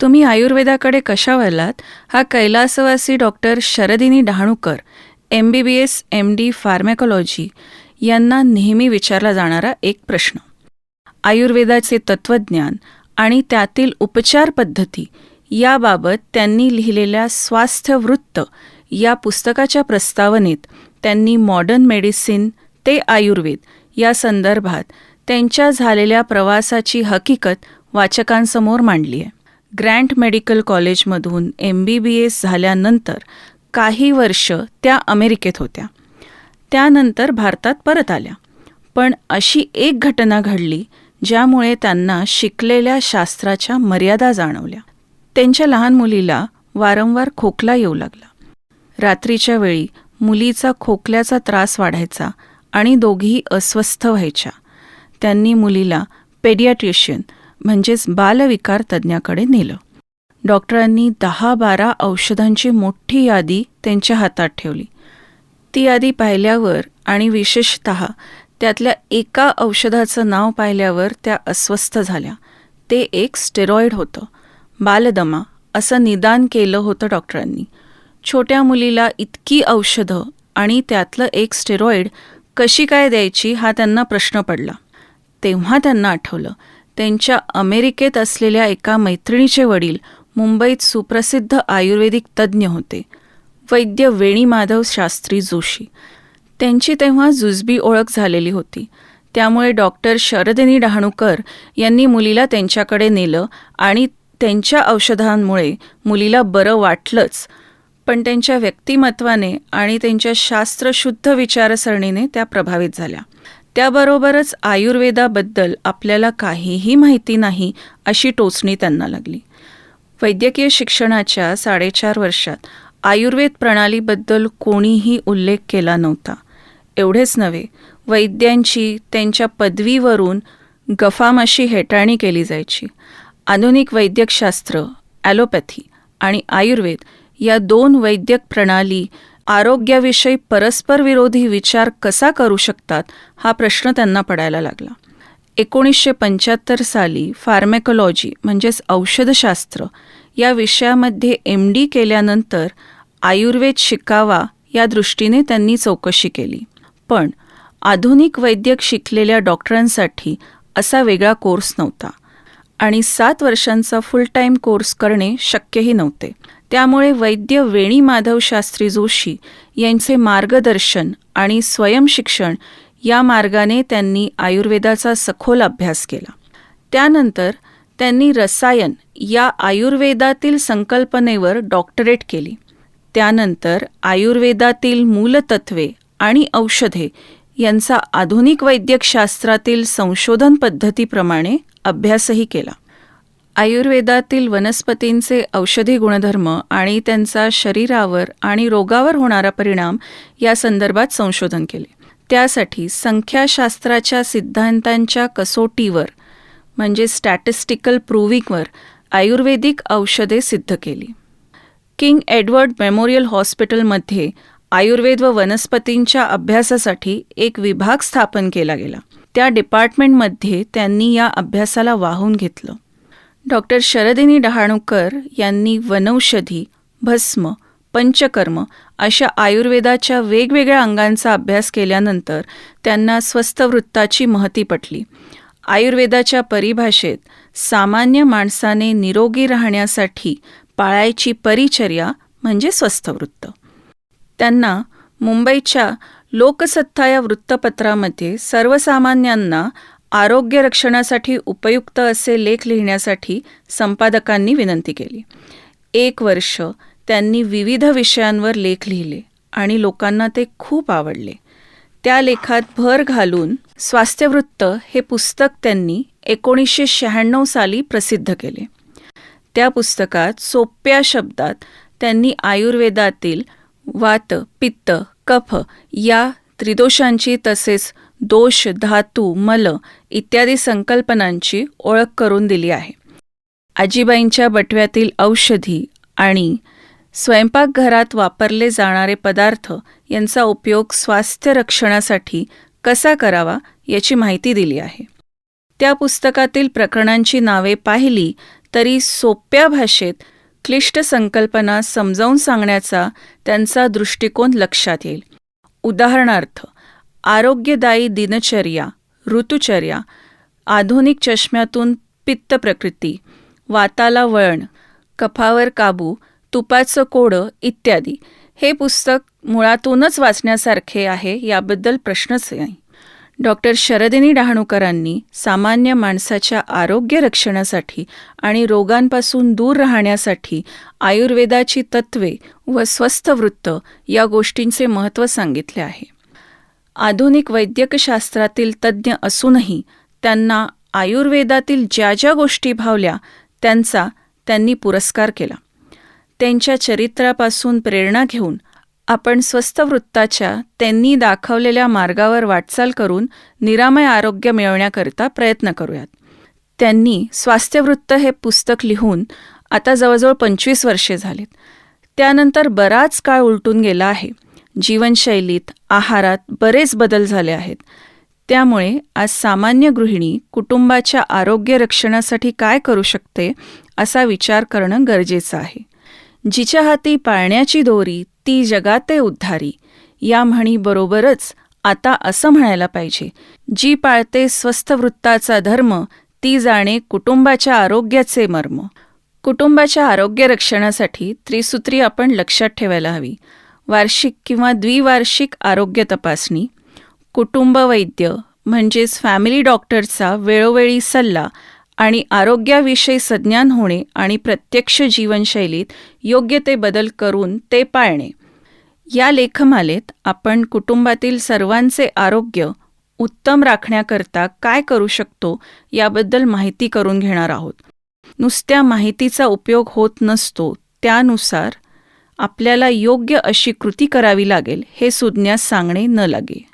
तुम्ही आयुर्वेदाकडे कशा वळलात? हा कैलासवासी doctor Sharadini Dahanukar M B B S M D pharmacology यांना नेहमी विचारला जाणारा एक प्रश्न. आयुर्वेदाचे तत्त्वज्ञान आणि त्यातील उपचार पद्धती याबाबत त्यांनी लिहिलेल्या स्वास्थ्य वृत्त या पुस्तकाच्या प्रस्तावनेत त्यांनी मॉडर्न मेडिसिन ते आयुर्वेद या संदर्भात त्यांच्या झालेल्या प्रवासाची हकीकत वाचकांसमोर मांडली आहे. ग्रँट मेडिकल कॉलेजमधून एम बी बी एस झाल्यानंतर काही वर्ष त्या अमेरिकेत होत्या. त्यानंतर भारतात परत आल्या. पण अशी एक घटना घडली ज्यामुळे त्यांना शिकलेल्या शास्त्राच्या मर्यादा जाणवल्या. त्यांच्या लहान मुलीला वारंवार खोकला येऊ लागला. रात्रीच्या वेळी मुलीचा खोकल्याचा त्रास वाढायचा आणि दोघीही अस्वस्थ व्हायच्या. त्यांनी मुलीला पेडियाट्रिशियन म्हणजेच बालविकार तज्ज्ञाकडे नेलं. डॉक्टरांनी दहा बारा औषधांची मोठी यादी त्यांच्या हातात ठेवली. ती यादी पाहिल्यावर आणि विशेषत त्यातल्या एका औषधाचं नाव पाहिल्यावर त्या अस्वस्थ झाल्या. ते एक स्टेरॉइड होतं. बालदमा असं निदान केलं होतं डॉक्टरांनी. छोट्या मुलीला इतकी औषधं आणि त्यातलं एक स्टेरॉइड कशी काय द्यायची हा त्यांना प्रश्न पडला. तेव्हा त्यांना आठवलं त्यांच्या अमेरिकेत असलेल्या एका मैत्रिणीचे वडील मुंबईत सुप्रसिद्ध आयुर्वेदिक तज्ज्ञ होते. वैद्य वेणीमाधव शास्त्री जोशी. त्यांची तेव्हा जुजबी ओळख झालेली होती. त्यामुळे डॉक्टर शरदिनी डहाणूकर यांनी मुलीला त्यांच्याकडे नेलं आणि त्यांच्या औषधांमुळे मुलीला बरं वाटलंच. पण त्यांच्या व्यक्तिमत्वाने आणि त्यांच्या शास्त्रशुद्ध विचारसरणीने त्या प्रभावित झाल्या. त्याबरोबरच आयुर्वेदाबद्दल आपल्याला काहीही माहिती नाही अशी टोचणी त्यांना लागली. वैद्यकीय शिक्षणाच्या साडेचार वर्षात आयुर्वेद प्रणालीबद्दल कोणीही उल्लेख केला नव्हता. एवढेच नव्हे वैद्यांची त्यांच्या पदवीवरून गफामाशी हेटाळणी केली जायची. आधुनिक वैद्यकशास्त्र ॲलोपॅथी आणि आयुर्वेद या दोन वैद्यक प्रणाली आरोग्याविषयी परस्पर विरोधी विचार कसा करू शकतात हा प्रश्न त्यांना पडायला लागला. एकोणीसशे पंच्याहत्तर साली फार्मेकोलॉजी म्हणजेच औषधशास्त्र या विषयामध्ये एम डी केल्यानंतर आयुर्वेद शिकावा या दृष्टीने त्यांनी चौकशी केली. पण आधुनिक वैद्यक शिकलेल्या डॉक्टरांसाठी असा वेगळा कोर्स नव्हता आणि सात वर्षांचा फुल टाईम कोर्स करणे शक्यही नव्हते. त्यामुळे वैद्य वेणी माधव शास्त्री जोशी यांचे मार्गदर्शन आणि स्वयंशिक्षण या मार्गाने त्यांनी आयुर्वेदाचा सखोल अभ्यास केला. त्यानंतर त्यांनी रसायन या आयुर्वेदातील संकल्पनेवर डॉक्टरेट केली. त्यानंतर आयुर्वेदातील मूलतत्वे आणि औषधे यांचा आधुनिक वैद्यकशास्त्रातील संशोधन पद्धतीप्रमाणे अभ्यासही केला. आयुर्वेदातील वनस्पतींचे औषधी गुणधर्म आणि त्यांचा शरीरावर आणि रोगावर होणारा परिणाम या संदर्भात संशोधन केले. त्यासाठी संख्याशास्त्राच्या सिद्धांतांच्या कसोटीवर म्हणजे स्टॅटिस्टिकल प्रूव्हिंगवर आयुर्वेदिक औषधे सिद्ध केली. किंग एडवर्ड मेमोरियल हॉस्पिटलमध्ये आयुर्वेद व वनस्पतींच्या अभ्यासासाठी एक विभाग स्थापन केला गेला. त्या डिपार्टमेंटमध्ये त्यांनी या अभ्यासाला वाहून घेतलं. डॉक्टर शरदिनी डहाणूकर यांनी वनौषधी भस्म पंचकर्म अशा आयुर्वेदाच्या वेगवेगळ्या अंगांचा अभ्यास केल्यानंतर त्यांना स्वस्थवृत्ताची महती पटली. आयुर्वेदाच्या परिभाषेत सामान्य माणसाने निरोगी राहण्यासाठी पाळायची परिचर्या म्हणजे स्वस्थवृत्त. त्यांना मुंबईच्या लोकसत्ता या वृत्तपत्रामध्ये सर्वसामान्यांना आरोग्य रक्षणासाठी उपयुक्त असे लेख लिहिण्यासाठी संपादकांनी विनंती केली. एक वर्ष त्यांनी विविध विषयांवर लेख लिहिले आणि लोकांना ते खूप आवडले. त्या लेखात भर घालून स्वास्थ्यवृत्त हे पुस्तक त्यांनी एकोणीसशे शहाण्णव साली प्रसिद्ध केले. त्या पुस्तकात सोप्या शब्दात त्यांनी आयुर्वेदातील वात पित्त कफ या त्रिदोषांची तसेच दोष धातू मल इत्यादी संकल्पनांची ओळख करून दिली आहे. आजीबाईंच्या बटव्यातील औषधी आणि स्वयंपाकघरात वापरले जाणारे पदार्थ यांचा उपयोग स्वास्थ्य रक्षणासाठी कसा करावा याची माहिती दिली आहे. त्या पुस्तकातील प्रकरणांची नावे पाहिली तरी सोप्या भाषेत क्लिष्ट संकल्पना समजावून सांगण्याचा त्यांचा दृष्टिकोन लक्षात येईल. उदाहरणार्थ आरोग्यदायी दिनचर्या ऋतुचर्या आधुनिक चष्म्यातून पित्त प्रकृती वाताला वळण कफावर काबू तुपाचं कोडं इत्यादी. हे पुस्तक मुळातूनच वाचण्यासारखे आहे याबद्दल प्रश्नच नाही. डॉक्टर शरदिनी डहाणूकरांनी सामान्य माणसाच्या आरोग्य रक्षणासाठी आणि रोगांपासून दूर राहण्यासाठी आयुर्वेदाची तत्त्वे व स्वस्थ वृत्त या गोष्टींचे महत्त्व सांगितले आहे. आधुनिक वैद्यकशास्त्रातील तज्ज्ञ असूनही त्यांना आयुर्वेदातील ज्या ज्या गोष्टी भावल्या त्यांचा त्यांनी पुरस्कार केला. त्यांच्या चरित्रापासून प्रेरणा घेऊन आपण स्वस्त वृत्ताच्या त्यांनी दाखवलेल्या मार्गावर वाटचाल करून निरामय आरोग्य मिळवण्याकरिता प्रयत्न करूयात. त्यांनी स्वास्थ्यवृत्त हे पुस्तक लिहून आता जवळजवळ पंचवीस वर्षे झालीत. त्यानंतर बराच काळ उलटून गेला आहे. जीवनशैलीत आहारात बरेच बदल झाले आहेत. त्यामुळे आज सामान्य गृहिणी कुटुंबाच्या आरोग्य रक्षणासाठी काय करू शकते असा विचार करणं गरजेचं आहे. जिच्या हाती पाळण्याची दोरी ती जगाते उद्धारी. या म्हणीबरोबरच आता असं म्हणायला पाहिजे जी पाळते स्वस्थ वृत्ताचा धर्म ती जाणे कुटुंबाच्या आरोग्याचे मर्म. कुटुंबाच्या आरोग्य रक्षणासाठी त्रिसूत्री आपण लक्षात ठेवायला हवी. वार्षिक किंवा द्विवार्षिक आरोग्य तपासणी कुटुंब वैद्य म्हणजेच फॅमिली डॉक्टरचा वेळोवेळी सल्ला आणि आरोग्याविषयी सज्ञान होणे आणि प्रत्यक्ष जीवनशैलीत योग्य ते बदल करून ते पाळणे. या लेखमालेत आपण कुटुंबातील सर्वांचे आरोग्य उत्तम राखण्याकरता काय करू शकतो याबद्दल माहिती करून घेणार आहोत. नुसत्या माहितीचा उपयोग होत नसतो त्यानुसार आपल्याला योग्य अशी कृती करावी लागेल हे सुज्ञास सांगणे न लागे.